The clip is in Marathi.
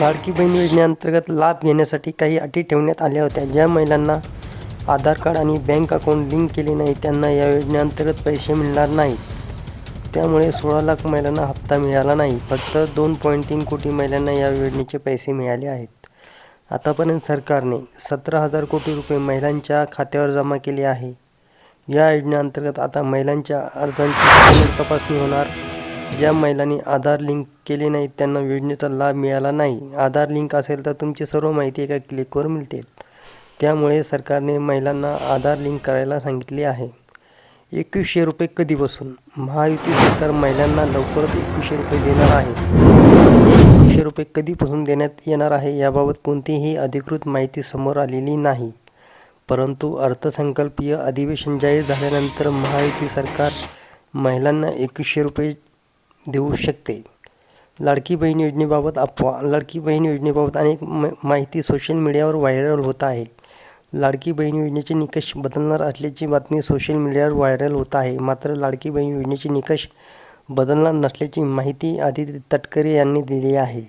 लाडकी बहीण योजनेअंतर्गत लाभ घेण्यासाठी काही अटी ठेवण्यात आल्या होत्या. ज्या महिलांना आधार कार्ड आणि बँक अकाउंट लिंक केले नाही त्यांना या योजनेअंतर्गत पैसे मिळणार नाहीत त्यामुळे सोळा लाख महिलांना हप्ता मिळाला नाही. फक्त दोन पॉईंट तीन कोटी महिलांना या योजनेचे पैसे मिळाले आहेत. आतापर्यंत सरकारने सतरा हजार कोटी रुपये महिलांच्या खात्यावर जमा केले आहे. या योजनेअंतर्गत आता महिलांच्या अर्जांची तपासणी होणार. ज्या महिलांनी आधार लिंक केले नाही त्यांना योजनेचा लाभ मिळाला नाही. आधार लिंक असेल तर तुमची सर्व माहिती एका क्लिकवर मिळते. त्यामुळे सरकारने महिलांना आधार लिंक करायला सांगितले आहे. एकवीसशे रुपये कधीपासून? महायुती सरकार महिलांना लवकरच एकवीसशे रुपये देणार आहे. एकवीसशे रुपये कधीपासून देण्यात येणार आहे याबाबत कोणतीही अधिकृत माहिती समोर आलेली नाही. परंतु अर्थसंकल्पीय अधिवेशन जाहीर झाल्यानंतर महायुती सरकार महिलांना एकवीसशे रुपये देऊ शकते. लाडकी बहीण योजनेबाबत अफवा लाडकी बहीण योजनेबाबत अनेक म माहिती सोशल मीडियावर व्हायरल होत आहे. लाडकी बहीण योजनेचे निकष बदलणार असल्याची बातमी सोशल मीडियावर व्हायरल होत आहे. मात्र लाडकी बहीण योजनेचे निकष बदलणार नसल्याची माहिती आदित्य तटकरे यांनी दिली आहे.